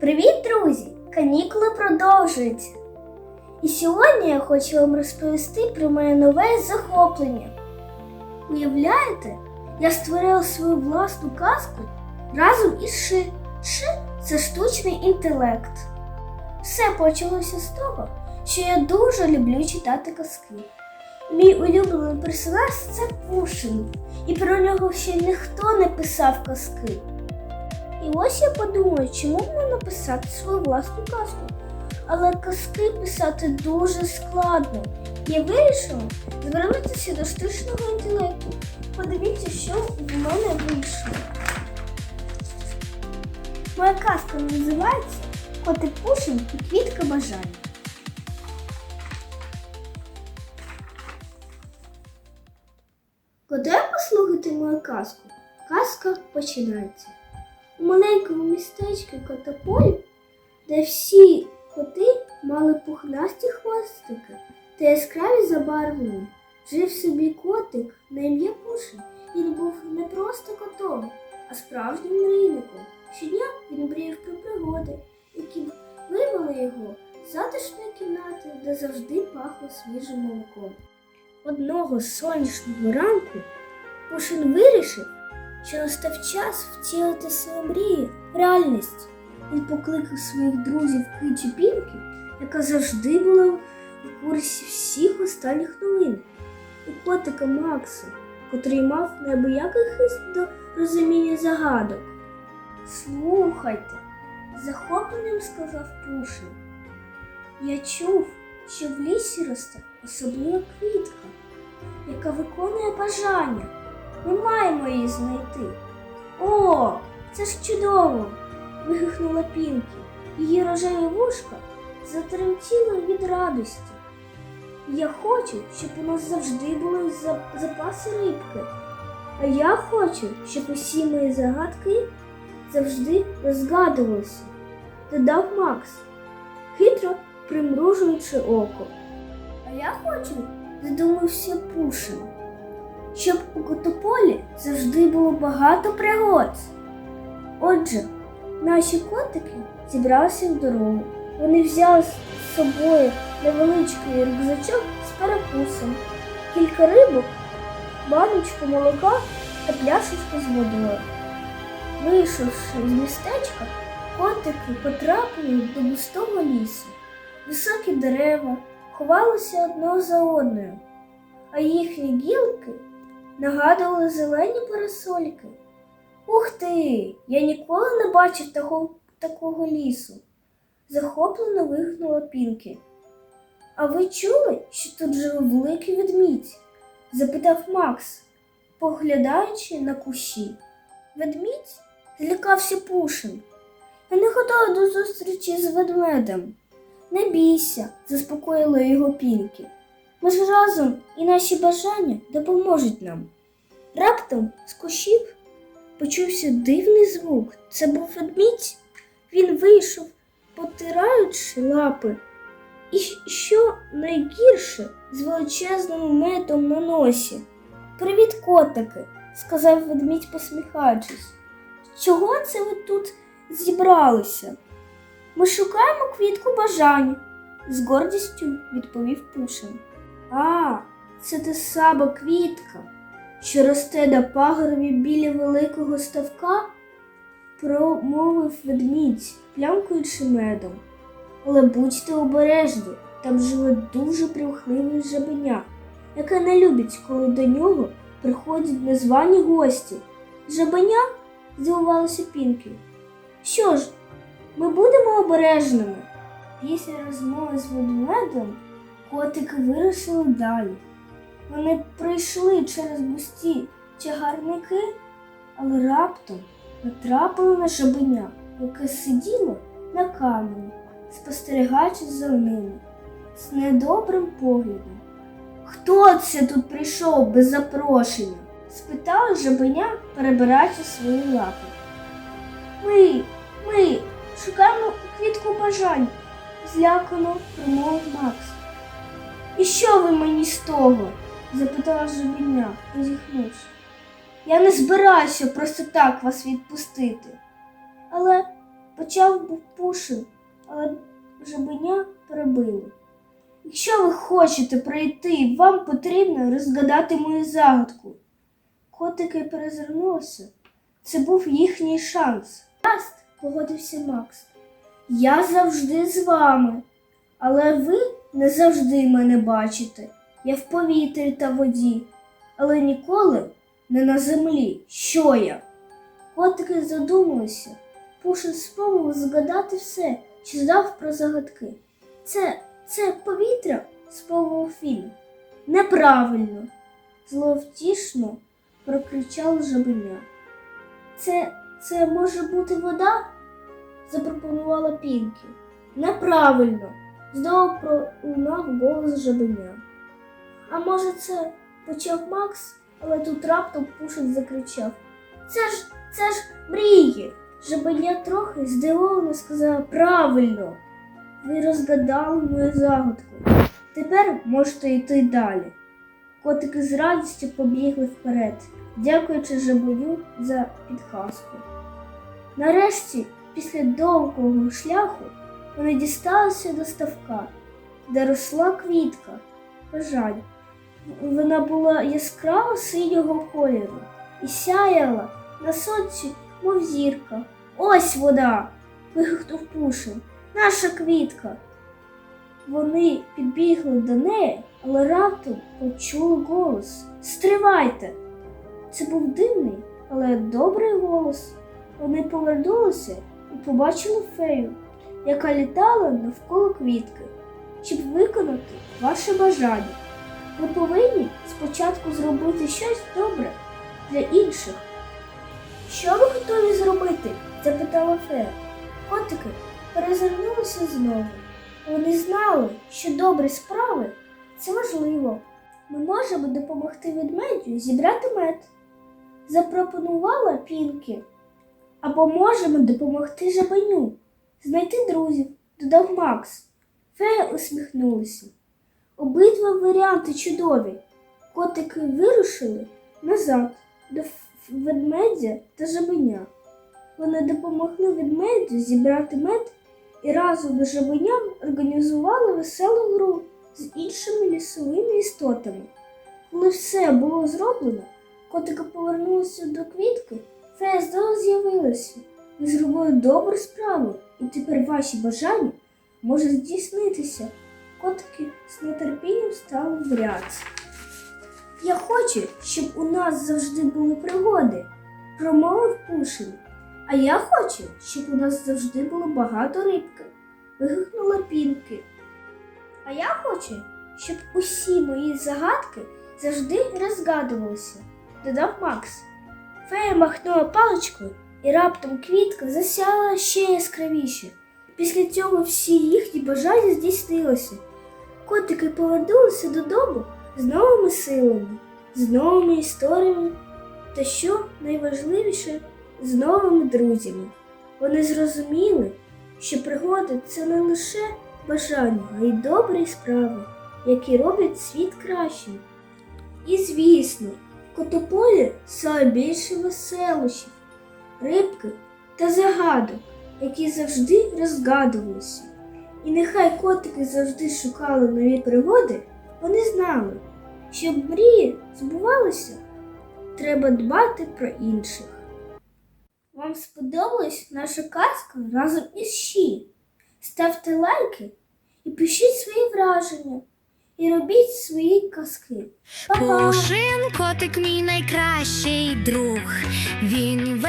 Привіт, друзі! Канікули продовжуються. І сьогодні я хочу вам розповісти про моє нове захоплення. Уявляєте, я створила свою власну казку разом із Ши. Ши це штучний інтелект. Все почалося з того, що я дуже люблю читати казки. Мій улюблений персонаж це Пушин, і про нього ще ніхто не писав казки. І ось я подумала, чому б не написати свою власну казку. Але казки писати дуже складно. Я вирішила звернутися до штучного інтелекту. Подивіться, що в мене вийшло. Моя казка називається Котик і квітка бажання. Готові послухати мою казку? Казка починається. У маленькому містечку Котополь, де всі коти мали пухнасті хвостики та яскраві забарвлення, жив собі котик на ім'я Пушин. Він був не просто котом, а справжнім мрійником. Щодня він мріяв про пригоди, які вивели його з затишної кімнати, де завжди пахло свіжим молоком. Одного сонячного ранку Пушин вирішив, що настав час втілити свої мрії в реальність. Він покликав своїх друзів Киті Пінки, яка завжди була в курсі всіх останніх новин, і котика Макса, котрий мав неабиякий хист до розуміння загадок. Слухайте, з захопленням сказав Пушин. Я чув, що в лісі росте особлива квітка, яка виконує бажання. Ми маємо її знайти. О, це ж чудово! вигукнула Пінкі. Її рожеві вушка затремтіли від радості. Я хочу, щоб у нас завжди були запаси рибки. А я хочу, щоб усі мої загадки завжди розгадувалися, додав Макс, хитро примружуючи око. А я хочу, задумався Пушин, щоб у Котополі завжди було багато пригод. Отже, наші котики зібралися в дорогу. Вони взяли з собою невеличкий рюкзачок з перекусом, кілька рибок, баночку молока та пляшечку з водою. Вийшовши з містечка, котики потрапили до густого лісу. Високі дерева ховалися одного за одною, а їхні гілки нагадували зелені парасольки. Ух ти! Я ніколи не бачив такого, такого лісу. Захоплено вигукнула Пінкі. А ви чули, що тут живе великий ведмідь? запитав Макс, поглядаючи на кущі. Ведмідь злякався Пушин. Я не готова до зустрічі з ведмедем. Не бійся, заспокоїла його Пінкі. Ми ж разом і наші бажання допоможуть нам. Раптом з кущів почувся дивний звук. Це був ведмідь. Він вийшов, потираючи лапи. І що найгірше з величезним медом на носі. Привіт, котики, сказав ведмідь, посміхаючись. Чого це ви тут зібралися? Ми шукаємо квітку бажань, з гордістю відповів Пушин. А, це та сама квітка, що росте на пагорбі біля великого ставка, промовив ведмідь, плямкуючи медом. Але будьте обережні, там живе дуже примхливий жабеня, яке не любить, коли до нього приходять незвані гості. Жабеня? здивувалася Пінкі. Що ж, ми будемо обережними. Після розмови з ведмедем котики вирушили далі. Вони прийшли через густі чагарники, але раптом натрапили на жабеня, яке сиділо на камені, спостерігаючи за ними з недобрим поглядом. Хто це тут прийшов без запрошення? спитала жабеня, перебираючи свої лапи. Ми, ми шукаємо квітку бажань, злякано промовив Макс. І що ви мені з того? запитала жабеня, позіхнувши. Я не збираюся просто так вас відпустити. Але Почав був пушив, але жабеня перебили. Якщо ви хочете пройти, вам потрібно розгадати мою загадку. Котики перезирнулися. Це був їхній шанс. Раст, погодився Макс. Я завжди з вами, але ви не завжди мене бачите. Я в повітрі та воді, але ніколи не на землі. Що я? Котики задумалися. Пушин спробував згадати все, що знав про загадки. Це, це повітря? спробував він. Неправильно. Зловтішно прокричав жабеня. Це, це може бути вода? запропонувала Пінкі. Неправильно. Знову пролунав голос жабеня. А може, це почав Макс, але тут раптом Пушин закричав. Це ж, це ж мрії. Жабеня трохи здивовано сказала правильно. Ви розгадали мою загадку. Тепер можете йти далі. Котики з радістю побігли вперед, дякуючи жабеню за підказку. Нарешті, після довгого шляху, вони дісталися до ставка, де росла квітка. Бажань. Вона була яскраво синього кольору і сяяла на сонці, мов зірка. Ось вода. вигукнув Пушин. Наша квітка. Вони підбігли до неї, але раптом почули голос. Стривайте! Це був дивний, але добрий голос. Вони повернулися і побачили фею, яка літала навколо квітки, щоб виконати ваше бажання. Ви повинні спочатку зробити щось добре для інших. Що ви готові зробити? запитала фея. Котики перезирнулися знову. Вони знали, що добрі справи це важливо. Ми можемо допомогти ведмедю зібрати мед, запропонувала Пінкі. Або можемо допомогти жабеню, знайти друзів, додав Макс. Фея усміхнулася. Обидва варіанти чудові. Котики вирушили назад до ведмедя та жабеня. Вони допомогли ведмедю зібрати мед і разом з жабеням організували веселу гру з іншими лісовими істотами. Коли все було зроблено, котики повернулися до квітки, фея знову з'явилася. Ви зробили добру справу, і тепер ваші бажання можуть здійснитися. Котики з нетерпінням стали в ряд. Я хочу, щоб у нас завжди були пригоди, промовив Пушин. А я хочу, щоб у нас завжди було багато рибки, вигукнула Пінки. А я хочу, щоб усі мої загадки завжди розгадувалися, додав Макс. Фея махнула паличкою, і раптом квітка засяяла ще яскравіше. Після цього всі їхні бажання здійснилися. Котики повернулися додому з новими силами, з новими історіями та, що найважливіше, з новими друзями. Вони зрозуміли, що пригоди це не лише бажання, а й добрі справи, які роблять світ кращим. І звісно, котополі стало більше веселощів, рибки та загадок, які завжди розгадувалися. І нехай котики завжди шукали нові пригоди, вони знали, щоб мрії збувалися, треба дбати про інших. Вам сподобалась наша казка разом із Ші? Ставте лайки і пишіть свої враження, і робіть свої казки. Пушин котик мій найкращий друг. Він